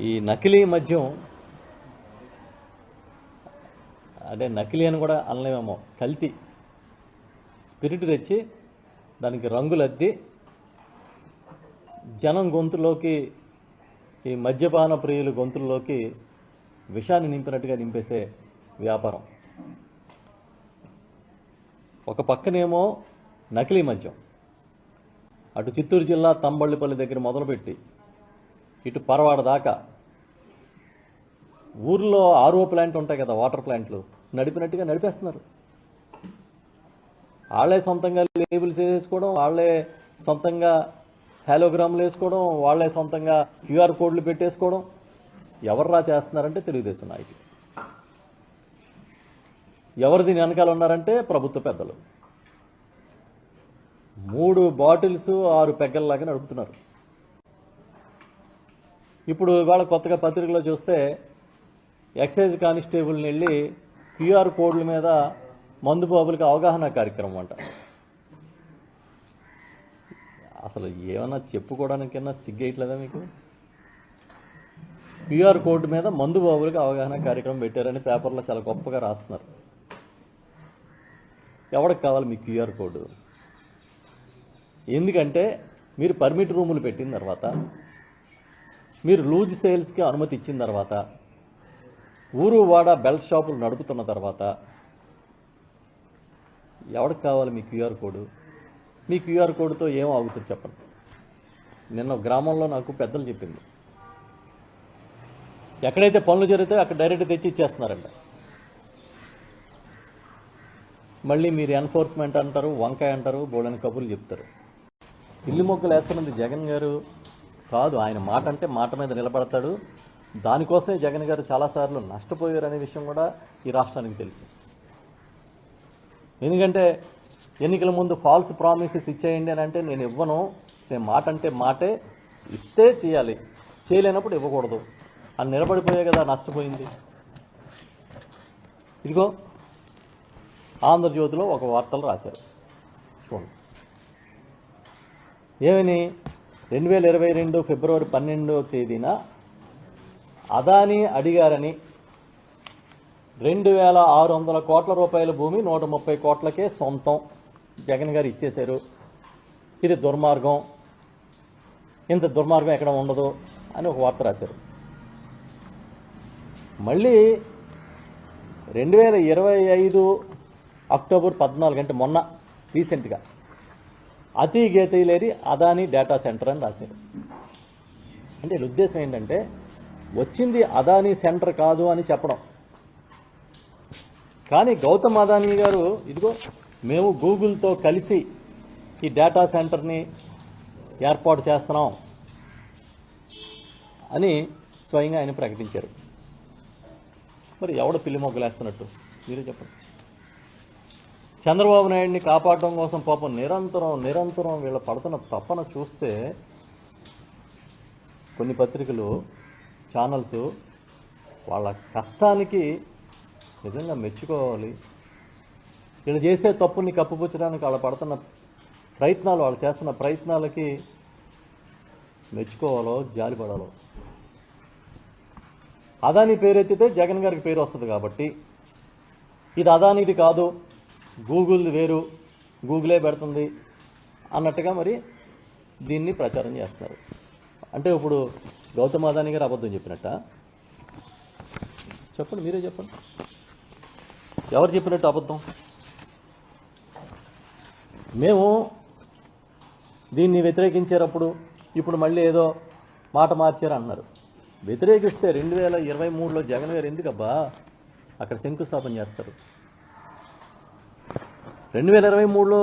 ఈ నకిలీ మద్యం అదే నకిలీ అని కూడా అనలేమేమో కల్తీ. స్పిరిట్ తెచ్చి దానికి రంగులద్ది జనం గొంతులోకి ఈ మద్యపాన ప్రియుల గొంతుల్లోకి విషాన్ని నింపినట్టుగా నింపేసే వ్యాపారం. ఒక పక్కనేమో నకిలీ మద్యం. అటు చిత్తూరు జిల్లా తంబళ్ళిపల్లి దగ్గర మొదలుపెట్టి ఇటు పరవాడ దాకా. ఊర్లో ఆర్ఓ ప్లాంట్ ఉంటాయి కదా వాటర్ ప్లాంట్లు. నడిపినట్టుగా నడిపేస్తున్నారు. వాళ్ళే సొంతంగా లేబుల్స్ వేసేసుకోవడం వాళ్ళే సొంతంగా హాలోగ్రామ్లు వేసుకోవడం వాళ్ళే సొంతంగా క్యూఆర్ కోడ్లు పెట్టేసుకోవడం. ఎవర్రా చేస్తున్నారంటే తెలుగుదేశం నాయకులు. ఎవరు దీని వెనకాల ఉన్నారంటే ప్రభుత్వ పెద్దలు. మూడు బాటిల్స్ ఆరు పెగ్గల్లాగా నడుపుతున్నారు. ఇప్పుడు ఇవాళ కొత్తగా పత్రికలో చూస్తే ఎక్సైజ్ కానిస్టేబుల్ని వెళ్ళి క్యూఆర్ కోడ్ల మీద మందు బాబులకి అవగాహన కార్యక్రమం అంట. అసలు ఏమన్నా చెప్పుకోవడానికైనా సిగ్గేయట్లేదా మీకు? క్యూఆర్ కోడ్ మీద మందు బాబులకి అవగాహన కార్యక్రమం పెట్టారని పేపర్లో చాలా గొప్పగా రాస్తున్నారు. ఎవరికి కావాలి మీ క్యూఆర్ కోడ్? ఎందుకంటే మీరు పర్మిట్ రూములు పెట్టిన తర్వాత మీరు లూజ్ సేల్స్కి అనుమతి ఇచ్చిన తర్వాత ఊరు వాడ బెల్ట్ షాపులు నడుపుతున్న తర్వాత ఎవరికి కావాలి మీ క్యూఆర్ కోడ్? మీ క్యూఆర్ కోడ్తో ఏం ఆగుతుంది చెప్పండి. నిన్న గ్రామంలో నాకు పెద్దలు చెప్పింది. ఎక్కడైతే పనులు జరుగుతాయో అక్కడ డైరెక్ట్ తెచ్చి ఇచ్చేస్తున్నారంట. మళ్ళీ మీరు ఎన్ఫోర్స్మెంట్ అంటారు వంకాయ అంటారు బోళని కబుర్లు చెప్తారు. ఇల్లు మొక్కలు వేస్తున్నది జగన్ గారు కాదు ఆయన మాట అంటే మాట మీద నిలబడతాడు. దానికోసమే జగన్ గారు చాలాసార్లు నష్టపోయారు అనే విషయం కూడా ఈ రాష్ట్రానికి తెలుసు. ఎందుకంటే ఎన్నికల ముందు ఫాల్స్ ప్రామిసెస్ ఇచ్చేయండి అని అంటే నేను ఇవ్వను. నేను మాట అంటే మాటే ఇస్తే చేయాలి. చేయలేనప్పుడు ఇవ్వకూడదు. అని నిలబడిపోయే కదా నష్టపోయింది. ఇదిగో ఆంధ్రజ్యోతిలో ఒక వార్తలు రాశారు. చూడండి. ఏమని? రెండు వేల ఇరవై రెండు ఫిబ్రవరి పన్నెండవ తేదీన అదానీ అడిగారని రెండు వేల ఆరు వందల కోట్ల రూపాయల భూమి నూట ముప్పై కోట్లకే సొంతం జగన్ గారు ఇచ్చేశారు. ఇది దుర్మార్గం. ఇంత దుర్మార్గం ఎక్కడ ఉండదు అని ఒక వార్త రాశారు. మళ్ళీ రెండు వేల ఇరవై ఐదు అక్టోబర్ పద్నాలుగు అంటే మొన్న రీసెంట్గా అతి గేతీలేరి అదానీ డేటా సెంటర్ అని రాశారు. అంటే వీళ్ళ ఉద్దేశం ఏంటంటే వచ్చింది అదానీ సెంటర్ కాదు అని చెప్పడం. కానీ గౌతమ్ అదానీ గారు ఇదిగో మేము గూగుల్తో కలిసి ఈ డేటా సెంటర్ని ఏర్పాటు చేస్తున్నాం అని స్వయంగా ఆయన ప్రకటించారు. మరి ఎవడ పిల్లి మొగ్గలేస్తున్నట్టు? మీరే చెప్పండి. చంద్రబాబు నాయుడిని కాపాడడం కోసం పాపం నిరంతరం నిరంతరం వీళ్ళ పడుతున్న తప్పన చూస్తే కొన్ని పత్రికలు ఛానల్స్ వాళ్ళ కష్టానికి నిజంగా మెచ్చుకోవాలి. వీళ్ళు చేసే తప్పుని కప్పుపుచ్చడానికి వాళ్ళు పడుతున్న ప్రయత్నాలు వాళ్ళు చేస్తున్న ప్రయత్నాలకి మెచ్చుకోవాలో జాలిపడాలో. అదాని పేరెత్తితే జగన్ గారికి పేరు వస్తుంది కాబట్టి. ఇది అదానిది కాదు. గూగుల్ వేరు గూగులే పెడుతుంది అన్నట్టుగా మరి దీన్ని ప్రచారం చేస్తున్నారు. అంటే ఇప్పుడు గౌతమ్ అదాని గారు అబద్ధం చెప్పినట్ట? చెప్పండి మీరే చెప్పండి. ఎవరు చెప్పినట్టు అబద్ధం? మేము దీన్ని వ్యతిరేకించేటప్పుడు ఇప్పుడు మళ్ళీ ఏదో మాట మార్చారు అన్నారు వ్యతిరేకిస్తే రెండు వేల ఇరవై మూడులో జగన్ గారు ఎందుకబ్బా అక్కడ శంకుస్థాపన చేస్తారు? రెండు వేల ఇరవై మూడులో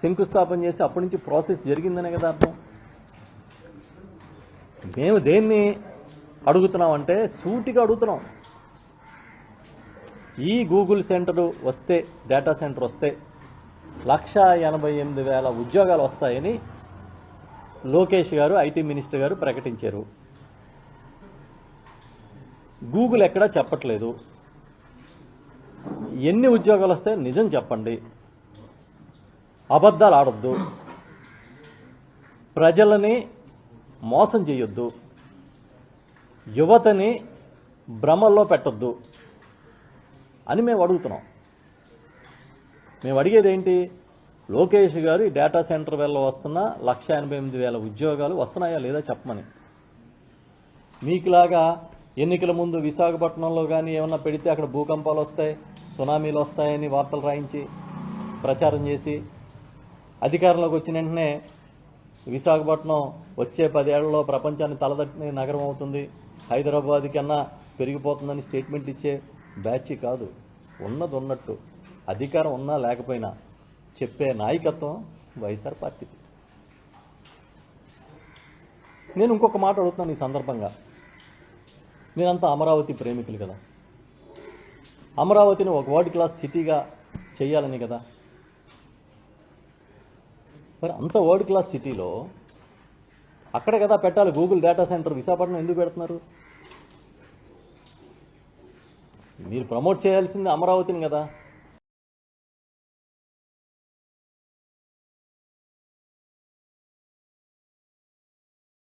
శంకుస్థాపన చేసి అప్పటి నుంచి ప్రాసెస్ జరిగిందనే కదా అర్థం. మేము దేన్ని అడుగుతున్నాం అంటే సూటిగా అడుగుతున్నాం. ఈ గూగుల్ సెంటర్ వస్తే డేటా సెంటర్ వస్తే లక్ష ఎనభై ఎనిమిది వేల ఉద్యోగాలు వస్తాయని లోకేష్ గారు ఐటీ మినిస్టర్ గారు ప్రకటించారు. గూగుల్ ఎక్కడా చెప్పట్లేదు. ఎన్ని ఉద్యోగాలు వస్తాయో నిజం చెప్పండి. అబద్ధాలు ఆడొద్దు. ప్రజలని మోసం చేయొద్దు. యువతని భ్రమల్లో పెట్టొద్దు అని మేము అడుగుతున్నాం. మేము అడిగేది ఏంటి? లోకేష్ గారు ఈ డేటా సెంటర్ వల్ల వస్తున్న లక్ష ఎనభై ఎనిమిది వేల ఉద్యోగాలు వస్తున్నాయా లేదా చెప్పమని. మీకులాగా ఎన్నికల ముందు విశాఖపట్నంలో కానీ ఏమన్నా పెడితే అక్కడ భూకంపాలు వస్తాయి? సునామీలు వస్తాయని వార్తలు రాయించి ప్రచారం చేసి అధికారంలోకి వచ్చిన వెంటనే విశాఖపట్నం వచ్చే పదేళ్ళలో ప్రపంచాన్ని తలదట్టిన నగరం అవుతుంది. హైదరాబాద్ కన్నా పెరిగిపోతుందని స్టేట్మెంట్ ఇచ్చే బ్యాచ్ కాదు. ఉన్నది ఉన్నట్టు. అధికారం ఉన్నా లేకపోయినా చెప్పే నాయకత్వం వైఎస్ఆర్ పార్టీ నేను ఇంకొక మాట అడుగుతున్నాను ఈ సందర్భంగా. మీరంతా అమరావతి ప్రేమికులు కదా. అమరావతిని ఒక వరల్డ్ క్లాస్ సిటీగా చేయాలని కదా. మరి అంత వరల్డ్ క్లాస్ సిటీలో అక్కడ కదా పెట్టాలి గూగుల్ డేటా సెంటర్. విశాఖపట్నం ఎందుకు పెడుతున్నారు? మీరు ప్రమోట్ చేయాల్సింది అమరావతిని కదా.